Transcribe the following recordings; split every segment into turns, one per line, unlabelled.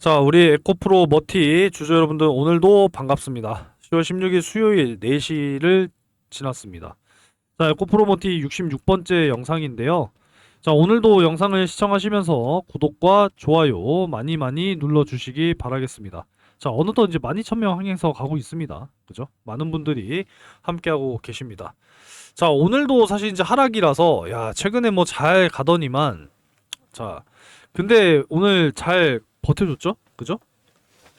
자, 우리 에코프로 머티 주주 여러분들 오늘도 반갑습니다. 10월 16일 수요일 4시를 지났습니다. 자, 에코프로 머티 66번째 영상인데요. 자, 오늘도 영상을 시청하시면서 구독과 좋아요 많이 많이 눌러주시기 바라겠습니다. 자, 어느덧 이제 12,000명 항해서 가고 있습니다. 그죠? 많은 분들이 함께하고 계십니다. 자, 오늘도 사실 이제 하락이라서, 야, 최근에 뭐 잘 가더니만, 자, 근데 오늘 잘 버텨줬죠? 그죠?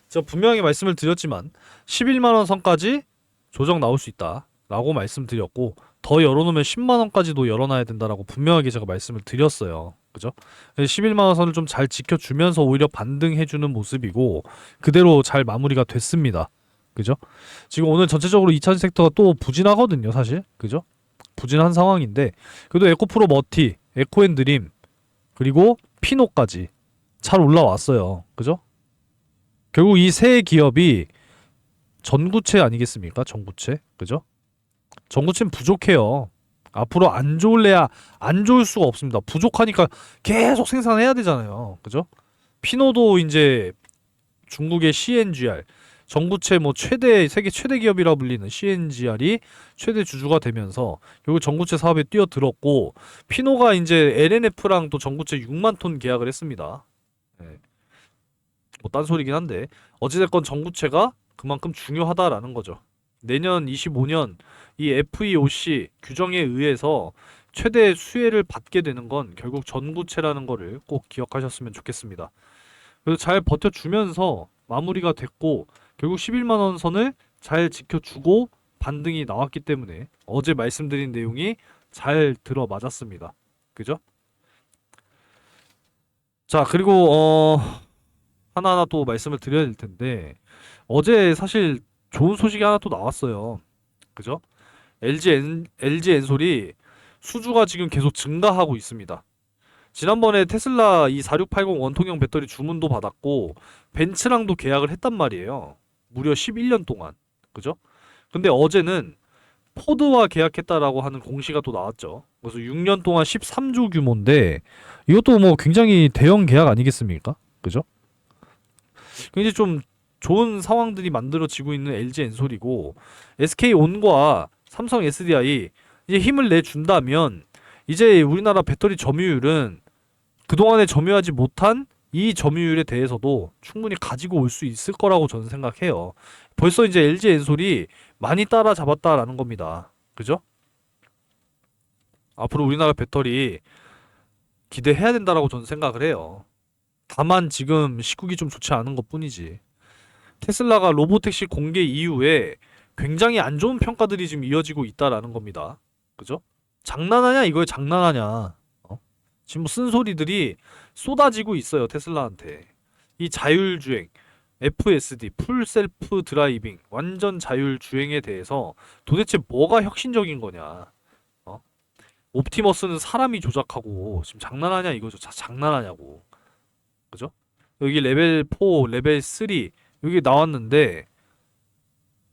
제가 분명히 말씀을 드렸지만 11만 원 선까지 조정 나올 수 있다 라고 말씀드렸고 더 열어놓으면 10만 원까지도 열어놔야 된다라고 분명하게 제가 말씀을 드렸어요 그죠? 11만 원 선을 좀 잘 지켜주면서 오히려 반등해주는 모습이고 그대로 잘 마무리가 됐습니다 그죠? 지금 오늘 전체적으로 2차전 섹터가 또 부진하거든요 사실 그죠? 부진한 상황인데 그래도 에코프로 머티, 에코앤드림 그리고 피노까지 잘 올라왔어요. 그죠? 결국 이 세 기업이 전구체 아니겠습니까? 전구체. 그죠? 전구체는 부족해요. 앞으로 안 좋을래야 안 좋을 수가 없습니다. 부족하니까 계속 생산해야 되잖아요. 그죠? 피노도 이제 중국의 CNGR 전구체 뭐 최대 세계 최대 기업이라 불리는 CNGR이 최대 주주가 되면서 결국 전구체 사업에 뛰어들었고 피노가 이제 LNF랑 또 전구체 6만 톤 계약을 했습니다. 네. 뭐 딴소리긴 한데 어찌됐건 전구체가 그만큼 중요하다라는 거죠. 내년 25년 이 FEOC 규정에 의해서 최대 수혜를 받게 되는 건 결국 전구체라는 거를 꼭 기억하셨으면 좋겠습니다. 그래서 잘 버텨주면서 마무리가 됐고 결국 11만 원 선을 잘 지켜주고 반등이 나왔기 때문에 어제 말씀드린 내용이 잘 들어 맞았습니다. 그죠? 자, 그리고 어 하나하나 또 말씀을 드려야 될 텐데 어제 사실 좋은 소식이 하나 또 나왔어요. 그죠? LG 엔, LG 엔솔이 수주가 지금 계속 증가하고 있습니다. 지난번에 테슬라 이 4680 원통형 배터리 주문도 받았고 벤츠랑도 계약을 했단 말이에요. 무려 11년 동안. 그죠? 근데 어제는 포드와 계약했다라고 하는 공시가 또 나왔죠. 그래서 6년 동안 13조 규모인데 이것도 뭐 굉장히 대형 계약 아니겠습니까? 그죠? 굉장히 좀 좋은 상황들이 만들어지고 있는 LG 엔솔이고 SK 온과 삼성 SDI 이제 힘을 내준다면 이제 우리나라 배터리 점유율은 그동안에 점유하지 못한 이 점유율에 대해서도 충분히 가지고 올 수 있을 거라고 저는 생각해요. 벌써 이제 LG 엔솔이 많이 따라잡았다라는 겁니다. 그죠? 앞으로 우리나라 배터리 기대해야 된다라고 저는 생각을 해요. 다만 지금 시국이 좀 좋지 않은 것 뿐이지. 테슬라가 로보택시 공개 이후에 굉장히 안 좋은 평가들이 지금 이어지고 있다라는 겁니다. 그죠? 장난하냐 이거에 장난하냐. 어? 지금 뭐 쓴소리들이 쏟아지고 있어요 테슬라한테. 이 자율주행, FSD, 풀 셀프 드라이빙, 완전 자율 주행에 대해서 도대체 뭐가 혁신적인 거냐? 어? 옵티머스는 사람이 조작하고 지금 장난하냐 이거죠. 자, 장난하냐고. 그죠? 여기 레벨 4, 레벨 3 여기 나왔는데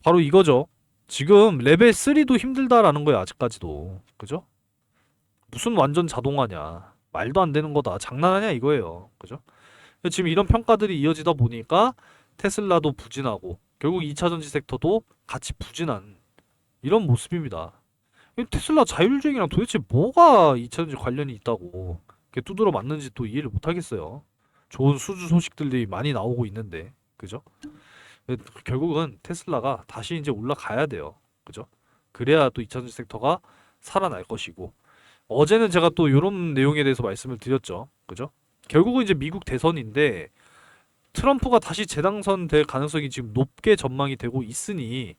바로 이거죠. 지금 레벨 3도 힘들다라는 거야 아직까지도. 그죠? 무슨 완전 자동화냐? 말도 안 되는 거다. 장난하냐 이거예요. 그죠? 지금 이런 평가들이 이어지다 보니까 테슬라도 부진하고 결국 2차 전지 섹터도 같이 부진한 이런 모습입니다. 이 테슬라 자율주행이랑 도대체 뭐가 2차 전지 관련이 있다고 두드러 맞는지 또 이해를 못 하겠어요. 좋은 수주 소식들이 많이 나오고 있는데 그죠? 결국은 테슬라가 다시 이제 올라가야 돼요. 그죠? 그래야 또 2차 전지 섹터가 살아날 것이고 어제는 제가 또 이런 내용에 대해서 말씀을 드렸죠. 그죠? 결국은 이제 미국 대선인데 트럼프가 다시 재당선될 가능성이 지금 높게 전망이 되고 있으니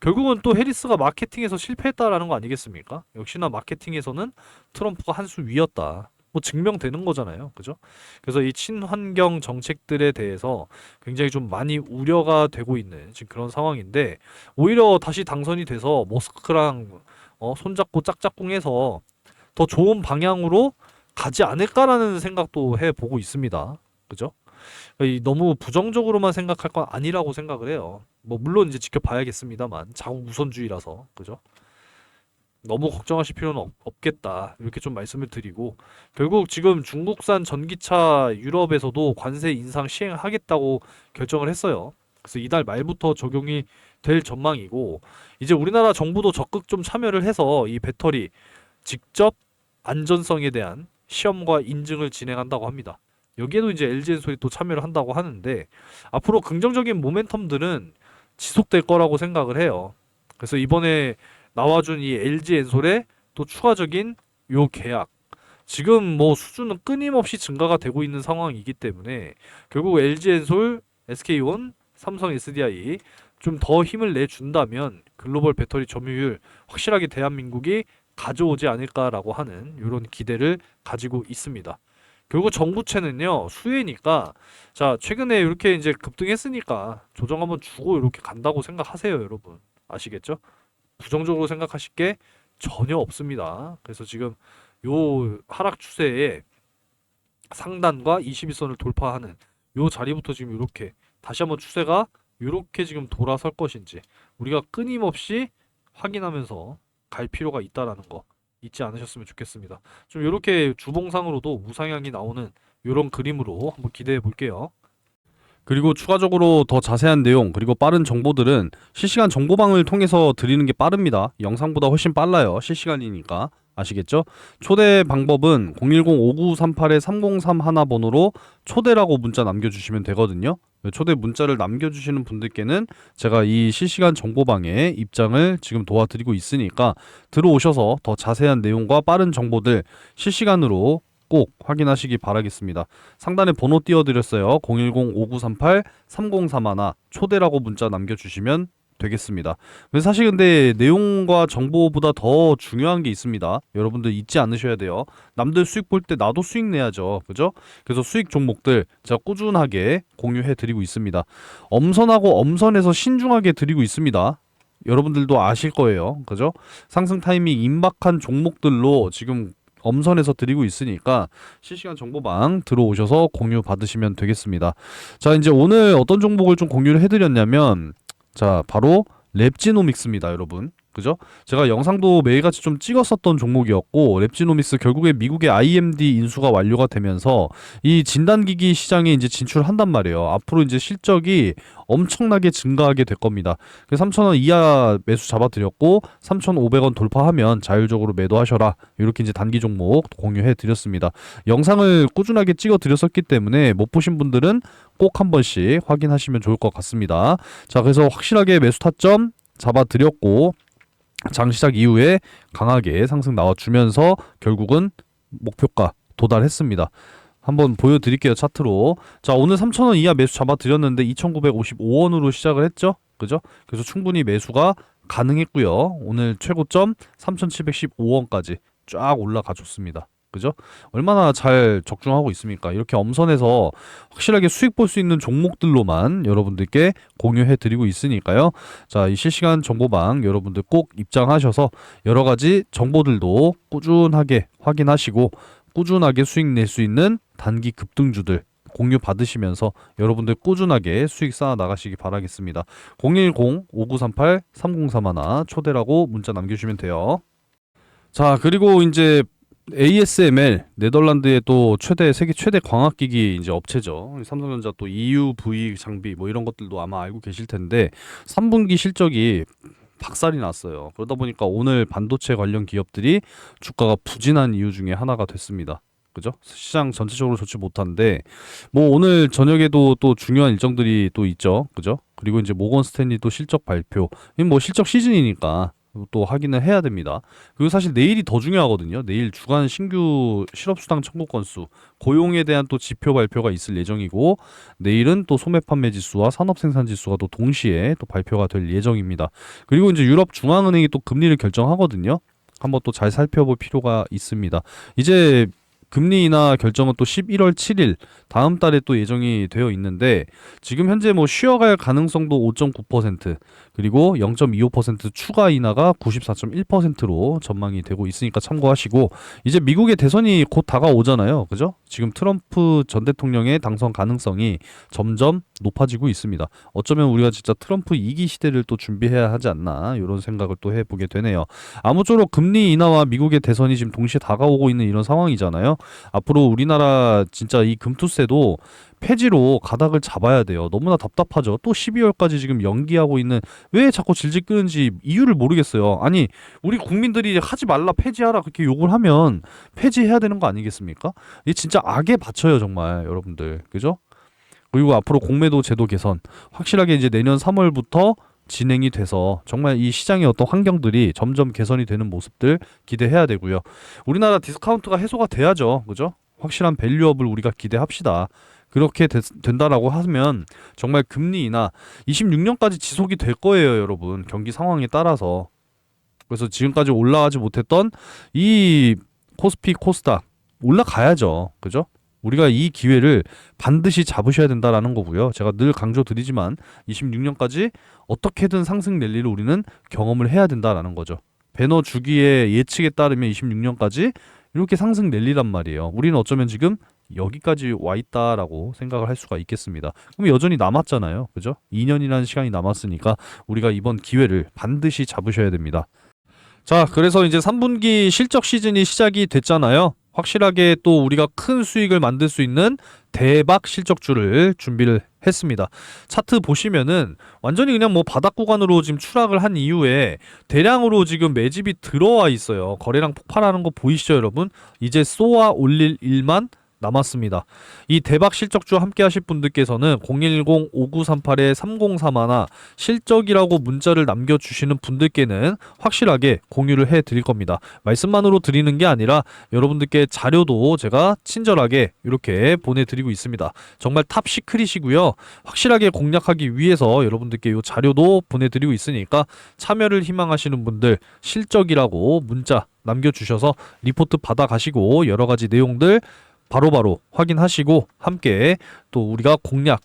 결국은 또 해리스가 마케팅에서 실패했다라는 거 아니겠습니까? 역시나 마케팅에서는 트럼프가 한 수 위였다. 뭐 증명되는 거잖아요. 그죠? 그래서 이 친환경 정책들에 대해서 굉장히 좀 많이 우려가 되고 있는 지금 그런 상황인데 오히려 다시 당선이 돼서 머스크랑 어, 손잡고 짝짝꿍해서 더 좋은 방향으로 가지 않을까라는 생각도 해 보고 있습니다. 그죠? 이 너무 부정적으로만 생각할 건 아니라고 생각을 해요. 뭐 물론 이제 지켜봐야겠습니다만 자국 우선주의라서 그죠? 너무 걱정하실 필요는 없, 없겠다. 이렇게 좀 말씀을 드리고 결국 지금 중국산 전기차 유럽에서도 관세 인상 시행하겠다고 결정을 했어요. 그래서 이달 말부터 적용이 될 전망이고 이제 우리나라 정부도 적극 좀 참여를 해서 이 배터리 직접 안전성에 대한 시험과 인증을 진행한다고 합니다. 여기에도 이제 LG엔솔이 또 참여를 한다고 하는데 앞으로 긍정적인 모멘텀들은 지속될 거라고 생각을 해요. 그래서 이번에 나와준 이 LG엔솔의 또 추가적인 요 계약 지금 뭐 수준은 끊임없이 증가가 되고 있는 상황이기 때문에 결국 LG엔솔, SK온, 삼성 SDI 좀 더 힘을 내준다면 글로벌 배터리 점유율 확실하게 대한민국이 가져오지 않을까라고 하는 이런 기대를 가지고 있습니다. 결국 정부채는요 수혜니까 자 최근에 이렇게 이제 급등했으니까 조정 한번 주고 이렇게 간다고 생각하세요 여러분 아시겠죠? 부정적으로 생각하실 게 전혀 없습니다. 그래서 지금 요 하락 추세에 상단과 21선을 돌파하는 요 자리부터 지금 이렇게 다시 한번 추세가 이렇게 지금 돌아설 것인지 우리가 끊임없이 확인하면서 갈 필요가 있다라는 거 잊지 않으셨으면 좋겠습니다. 좀 이렇게 주봉상으로도 우상향이 나오는 이런 그림으로 한번 기대해 볼게요.
그리고 추가적으로 더 자세한 내용 그리고 빠른 정보들은 실시간 정보방을 통해서 드리는 게 빠릅니다. 영상보다 훨씬 빨라요. 실시간이니까. 아시겠죠? 초대 방법은 010-5938-3031 번호로 초대라고 문자 남겨주시면 되거든요. 초대 문자를 남겨주시는 분들께는 제가 이 실시간 정보방에 입장을 지금 도와드리고 있으니까 들어오셔서 더 자세한 내용과 빠른 정보들 실시간으로 꼭 확인하시기 바라겠습니다. 상단에 번호 띄워드렸어요. 010-5938-3031 초대라고 문자 남겨주시면 되겠습니다. 근데 사실 근데 내용과 정보보다 더 중요한 게 있습니다. 여러분들 잊지 않으셔야 돼요. 남들 수익 볼 때 나도 수익 내야죠. 그죠? 그래서 수익 종목들 제가 꾸준하게 공유해 드리고 있습니다. 엄선하고 엄선해서 신중하게 드리고 있습니다. 여러분들도 아실 거예요. 그죠? 상승 타이밍 임박한 종목들로 지금 엄선해서 드리고 있으니까 실시간 정보방 들어오셔서 공유 받으시면 되겠습니다. 자, 이제 오늘 어떤 종목을 좀 공유를 해드렸냐면 자, 바로 랩지노믹스입니다, 여러분. 그죠? 제가 영상도 매일같이 좀 찍었었던 종목이었고 랩지노믹스 결국에 미국의 IMD 인수가 완료가 되면서 이 진단기기 시장에 이제 진출한단 말이에요. 앞으로 이제 실적이 엄청나게 증가하게 될 겁니다. 그래서 3,000원 이하 매수 잡아드렸고 3,500원 돌파하면 자율적으로 매도하셔라. 이렇게 이제 단기 종목 공유해 드렸습니다. 영상을 꾸준하게 찍어 드렸었기 때문에 못 보신 분들은 꼭 한 번씩 확인하시면 좋을 것 같습니다. 자, 그래서 확실하게 매수 타점 잡아드렸고 장 시작 이후에 강하게 상승 나와주면서 결국은 목표가 도달했습니다. 한번 보여드릴게요 차트로. 자 오늘 3,000원 이하 매수 잡아드렸는데 2,955원으로 시작을 했죠? 그죠? 그래서 충분히 매수가 가능했고요. 오늘 최고점 3,715원까지 쫙 올라가 줬습니다 그죠 얼마나 잘 적중하고 있습니까 이렇게 엄선해서 확실하게 수익 볼 수 있는 종목들로만 여러분들께 공유해 드리고 있으니까요 자, 이 실시간 정보방 여러분들 꼭 입장하셔서 여러 가지 정보들도 꾸준하게 확인하시고 꾸준하게 수익 낼 수 있는 단기 급등주들 공유 받으시면서 여러분들 꾸준하게 수익 쌓아 나가시기 바라겠습니다. 010-5938-3031 초대라고 문자 남겨주시면 돼요. 자, 그리고 이제 ASML 네덜란드의 또 최대 세계 최대 광학 기기 이제 업체죠. 삼성전자 또 EUV 장비 뭐 이런 것들도 아마 알고 계실 텐데 3분기 실적이 박살이 났어요. 그러다 보니까 오늘 반도체 관련 기업들이 주가가 부진한 이유 중에 하나가 됐습니다. 그죠? 시장 전체적으로 좋지 못한데 뭐 오늘 저녁에도 또 중요한 일정들이 또 있죠. 그죠? 그리고 이제 모건 스탠리 또 실적 발표. 이뭐 실적 시즌이니까 또 확인을 해야 됩니다. 그리고 사실 내일이 더 중요하거든요. 내일 주간 신규 실업수당 청구 건수, 고용에 대한 또 지표 발표가 있을 예정이고 내일은 또 소매 판매 지수와 산업 생산 지수가 또 동시에 또 발표가 될 예정입니다. 그리고 이제 유럽 중앙은행이 또 금리를 결정하거든요. 한번 또 잘 살펴볼 필요가 있습니다. 이제 금리 인하 결정은 또 11월 7일 다음 달에 또 예정이 되어 있는데 지금 현재 뭐 쉬어갈 가능성도 5.9% 그리고 0.25% 추가 인하가 94.1%로 전망이 되고 있으니까 참고하시고 이제 미국의 대선이 곧 다가오잖아요. 그죠? 지금 트럼프 전 대통령의 당선 가능성이 점점 높아지고 있습니다. 어쩌면 우리가 진짜 트럼프 2기 시대를 또 준비해야 하지 않나 이런 생각을 또 해보게 되네요. 아무쪼록 금리 인하와 미국의 대선이 지금 동시에 다가오고 있는 이런 상황이잖아요. 앞으로 우리나라 진짜 이 금투세도 폐지로 가닥을 잡아야 돼요. 너무나 답답하죠. 또 12월까지 지금 연기하고 있는 왜 자꾸 질질 끄는지 이유를 모르겠어요. 아니 우리 국민들이 하지 말라 폐지하라 그렇게 욕을 하면 폐지해야 되는 거 아니겠습니까? 이게 진짜 악에 바쳐요 정말 여러분들 그죠? 그리고 앞으로 공매도 제도 개선 확실하게 이제 내년 3월부터 진행이 돼서 정말 이 시장의 어떤 환경들이 점점 개선이 되는 모습들 기대해야 되고요. 우리나라 디스카운트가 해소가 돼야죠. 그죠? 확실한 밸류업을 우리가 기대합시다. 그렇게 됐- 된다라고 하면 정말 금리 인하 26년까지 지속이 될 거예요, 여러분. 경기 상황에 따라서. 그래서 지금까지 올라가지 못했던 이 코스피 코스닥 올라가야죠. 그죠? 우리가 이 기회를 반드시 잡으셔야 된다라는 거고요. 제가 늘 강조드리지만 26년까지 어떻게든 상승 랠리를 우리는 경험을 해야 된다라는 거죠. 배너 주기의 예측에 따르면 26년까지 이렇게 상승 랠리란 말이에요. 우리는 어쩌면 지금 여기까지 와 있다라고 생각을 할 수가 있겠습니다. 그럼 여전히 남았잖아요. 그죠? 2년이라는 시간이 남았으니까 우리가 이번 기회를 반드시 잡으셔야 됩니다. 자, 그래서 이제 3분기 실적 시즌이 시작이 됐잖아요. 확실하게 또 우리가 큰 수익을 만들 수 있는 대박 실적주를 준비를 했습니다. 차트 보시면은 완전히 그냥 뭐 바닥 구간으로 지금 추락을 한 이후에 대량으로 지금 매집이 들어와 있어요. 거래량 폭발하는 거 보이시죠, 여러분? 이제 쏘아 올릴 일만 남았습니다. 이 대박 실적주 함께 하실 분들께서는 010-5938-3031 실적이라고 문자를 남겨주시는 분들께는 확실하게 공유를 해 드릴 겁니다. 말씀만으로 드리는 게 아니라 여러분들께 자료도 제가 친절하게 이렇게 보내드리고 있습니다. 정말 탑 시크릿이고요. 확실하게 공략하기 위해서 여러분들께 이 자료도 보내드리고 있으니까 참여를 희망하시는 분들 실적이라고 문자 남겨주셔서 리포트 받아가시고 여러 가지 내용들 바로 바로 확인하시고 함께 또 우리가 공략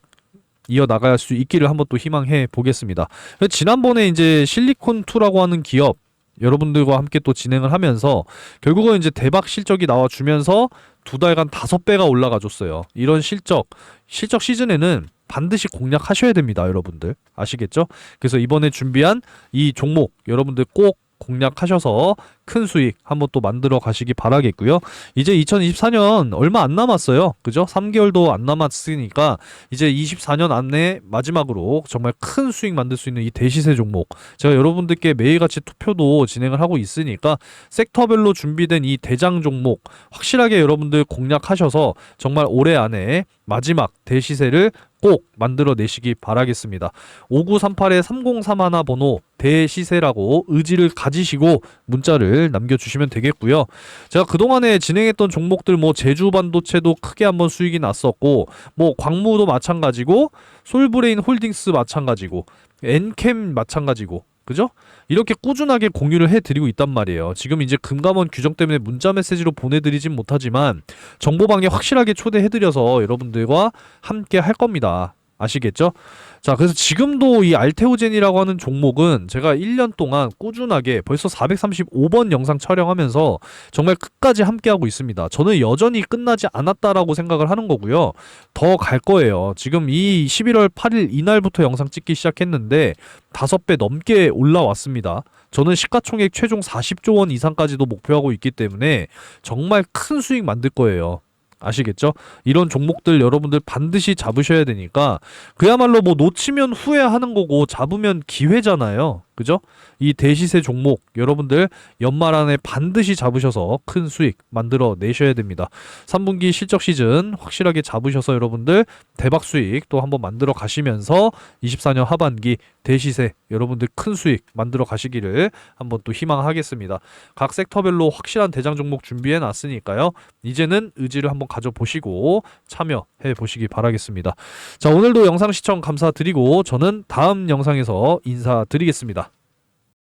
이어 나갈 수 있기를 한번 또 희망해 보겠습니다. 지난번에 이제 실리콘2라고 하는 기업 여러분들과 함께 또 진행을 하면서 결국은 이제 대박 실적이 나와 주면서 두 달간 다섯 배가 올라가 줬어요. 이런 실적 실적 시즌에는 반드시 공략하셔야 됩니다, 여러분들. 아시겠죠? 그래서 이번에 준비한 이 종목 여러분들 꼭 공략하셔서 큰 수익 한번 또 만들어 가시기 바라겠고요. 이제 2024년 얼마 안 남았어요. 그죠? 3개월도 안 남았으니까 이제 24년 안에 마지막으로 정말 큰 수익 만들 수 있는 이 대시세 종목 제가 여러분들께 매일같이 투표도 진행을 하고 있으니까 섹터별로 준비된 이 대장 종목 확실하게 여러분들 공략하셔서 정말 올해 안에 마지막 대시세를 꼭 만들어 내시기 바라겠습니다. 5938-3031 번호 대시세라고 의지를 가지시고 문자를 남겨주시면 되겠고요. 제가 그동안에 진행했던 종목들 뭐 제주 반도체도 크게 한번 수익이 났었고 뭐 광무도 마찬가지고 솔브레인 홀딩스 마찬가지고 엔캠 마찬가지고 그죠? 이렇게 꾸준하게 공유를 해드리고 있단 말이에요. 지금 이제 금감원 규정 때문에 문자 메시지로 보내드리진 못하지만 정보방에 확실하게 초대해드려서 여러분들과 함께 할 겁니다. 아시겠죠? 자, 그래서 지금도 이 알테오젠이라고 하는 종목은 제가 1년 동안 꾸준하게 벌써 435번 영상 촬영하면서 정말 끝까지 함께하고 있습니다. 저는 여전히 끝나지 않았다라고 생각을 하는 거고요. 더 갈 거예요. 지금 이 11월 8일 이날부터 영상 찍기 시작했는데 5배 넘게 올라왔습니다. 저는 시가총액 최종 40조 원 이상까지도 목표하고 있기 때문에 정말 큰 수익 만들 거예요. 아시겠죠? 이런 종목들 여러분들 반드시 잡으셔야 되니까 그야말로 뭐 놓치면 후회하는 거고 잡으면 기회잖아요. 그죠? 이 대시세 종목 여러분들 연말 안에 반드시 잡으셔서 큰 수익 만들어 내셔야 됩니다. 3분기 실적 시즌 확실하게 잡으셔서 여러분들 대박 수익 또 한번 만들어 가시면서 24년 하반기 대시세 여러분들 큰 수익 만들어 가시기를 한번 또 희망하겠습니다. 각 섹터별로 확실한 대장 종목 준비해 놨으니까요. 이제는 의지를 한번 가져 보시고 참여해 보시기 바라겠습니다. 자, 오늘도 영상 시청 감사드리고 저는 다음 영상에서 인사드리겠습니다.